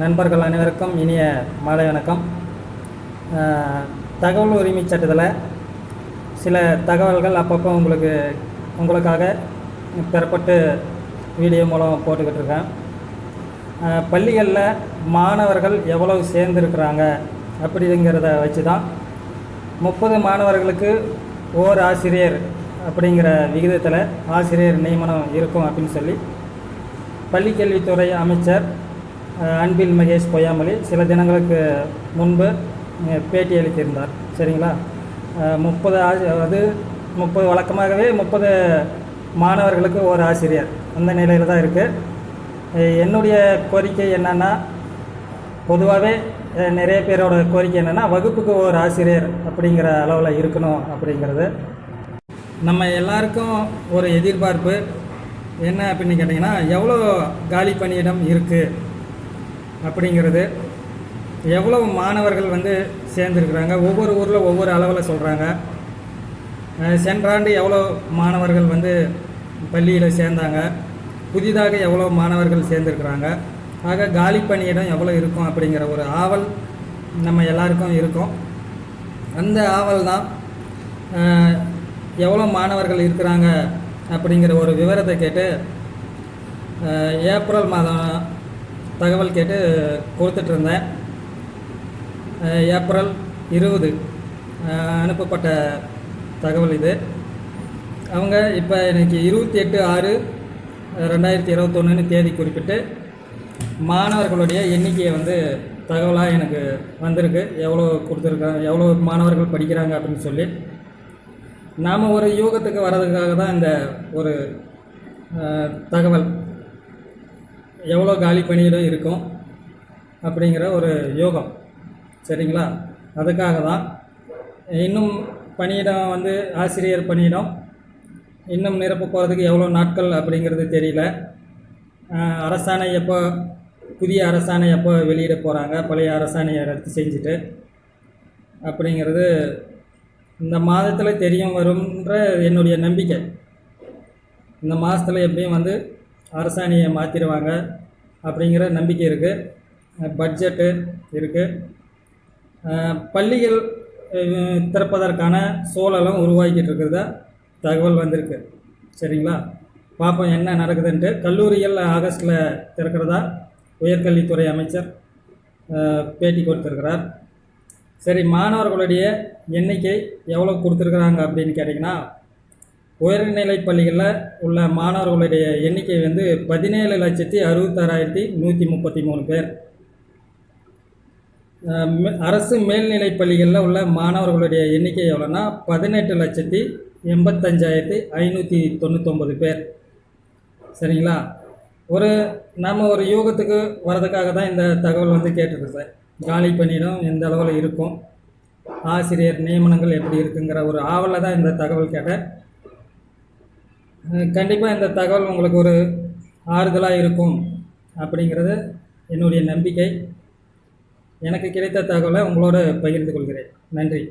நண்பர்கள் அனைவருக்கும் இனிய மாலை வணக்கம். தகவல் உரிமை சட்டத்தில் சில தகவல்கள் அப்பப்போ உங்களுக்கு உங்களுக்காக பெறப்பட்டு வீடியோ மூலம் போட்டுக்கிட்டு இருக்கேன். பள்ளிகளில் மாணவர்கள் எவ்வளவு சேர்ந்துருக்கிறாங்க அப்படிங்கிறத வச்சு தான் முப்பது மாணவர்களுக்கு ஓர் ஆசிரியர் அப்படிங்கிற விகிதத்தில் ஆசிரியர் நியமனம் இருக்கும் அப்படின்னு சொல்லி பள்ளிக்கல்வித்துறை அமைச்சர் அன்பில் மகேஷ் பொய்யாமொழி சில தினங்களுக்கு முன்பு பேட்டி அளித்திருந்தார். சரிங்களா? முப்பது அது முப்பது வழக்கமாகவே முப்பது மாணவர்களுக்கு ஒரு ஆசிரியர் அந்த நிலையில் தான் இருக்குது என்னுடைய கோரிக்கை என்னென்னா பொதுவாகவே நிறைய பேரோட கோரிக்கை என்னென்னா வகுப்புக்கு ஒரு ஆசிரியர் அப்படிங்கிற அளவில் இருக்கணும் அப்படிங்கிறது. நம்ம எல்லாருக்கும் ஒரு எதிர்பார்ப்பு. என்ன அப்படின்னு கேட்டிங்கன்னா எவ்வளோ காலி பணியிடம் இருக்குது அப்படிங்கிறது எவ்வளோ மாணவர்கள் வந்து சேர்ந்துருக்குறாங்க? ஒவ்வொரு ஊரில் ஒவ்வொரு அளவில் சொல்கிறாங்க சென்ற ஆண்டு எவ்வளோ மாணவர்கள் வந்து பள்ளியில் சேர்ந்தாங்க? புதிதாக எவ்வளோ மாணவர்கள் சேர்ந்துருக்குறாங்க? ஆக காலி பணியிடம் எவ்வளோ இருக்கும் அப்படிங்கிற ஒரு ஆவல் நம்ம எல்லாருக்கும் இருக்கும். அந்த ஆவல் தான் எவ்வளோ மாணவர்கள் இருக்கிறாங்க அப்படிங்கிற ஒரு விவரத்தை கேட்டு ஏப்ரல் மாதம் தகவல் கேட்டு கொடுத்துட்ருந்தேன். ஏப்ரல் இருபது அனுப்பப்பட்ட தகவல் இது. அவங்க இப்போ எனக்கு இருபத்தி எட்டு ஆறு ரெண்டாயிரத்தி இருபத்தொன்னுன்னு தேதி குறிப்பிட்டு மாணவர்களுடைய எண்ணிக்கையை வந்து தகவலாக எனக்கு வந்திருக்கு. எவ்வளோ கொடுத்துருக்காங்க எவ்வளோ மாணவர்கள் படிக்கிறாங்க அப்படின்னு சொல்லி. நாம் ஒரு யூகத்துக்கு வர்றதுக்காக தான் இந்த ஒரு தகவல் எவ்வளோ காலி பணியிடம் இருக்கும் அப்படிங்கிற ஒரு யோகம். சரிங்களா? அதுக்காக தான் இன்னும் பணியிடம் வந்து ஆசிரியர் பணியிடம் இன்னும் நிரப்ப போகிறதுக்கு எவ்வளோ நாட்கள் அப்படிங்கிறது தெரியல. அரசாணை எப்போ புதிய அரசாணை எப்போ வெளியிட போகிறாங்க பழைய அரசாணையை ரத்து செஞ்சுட்டு அப்படிங்கிறது இந்த மாதத்தில் தெரியும் வரும்ன்ற என்னுடைய நம்பிக்கை. இந்த மாதத்தில் எப்படியும் வந்து அரசாணியை மாற்றிடுவாங்க அப்படிங்கிற நம்பிக்கை இருக்குது பட்ஜெட்டு இருக்குது பள்ளிகள் திறப்பதற்கான சூழலும் உருவாக்கிட்டு இருக்கிறதா தகவல் வந்திருக்கு. சரிங்களா? பார்ப்போம் என்ன நடக்குதுன்ட்டு. கல்லூரிகள் ஆகஸ்ட்டில் திறக்கிறதா? உயர்கல்வித்துறை அமைச்சர் பேட்டி கொடுத்துருக்கிறார். சரி மாணவர்களுடைய எண்ணிக்கை எவ்வளோ கொடுத்துருக்குறாங்க அப்படின்னு கேட்டிங்கன்னா உயர்நிலை பள்ளிகளில் உள்ள மாணவர்களுடைய எண்ணிக்கை வந்து பதினேழு லட்சத்தி அறுபத்தாறாயிரத்தி நூற்றி முப்பத்தி மூணு பேர். மே- அரசு மேல்நிலை பள்ளிகளில் உள்ள மாணவர்களுடைய எண்ணிக்கை எவ்வளோன்னா பதினெட்டு லட்சத்தி எண்பத்தஞ்சாயிரத்தி ஐநூற்றி தொண்ணூத்தொம்பது பேர். சரிங்களா? ஒரு நம்ம ஒரு யூகத்துக்கு வர்றதுக்காக தான் இந்த தகவல் வந்து கேட்டிருக்கு சார். காலி பணியிடம் எந்த அளவில் இருக்கும் ஆசிரியர் நியமனங்கள் எப்படி இருக்குங்கிற ஒரு ஆவலில் தான் இந்த தகவல் கேட்டேன். கண்டிப்பாக இந்த தகவல் உங்களுக்கு ஒரு ஆறுதலாக இருக்கும் அப்படிங்கிறது என்னுடைய நம்பிக்கை. எனக்கு கிடைத்த தகவலை உங்களோடு பகிர்ந்து கொள்கிறேன். நன்றி.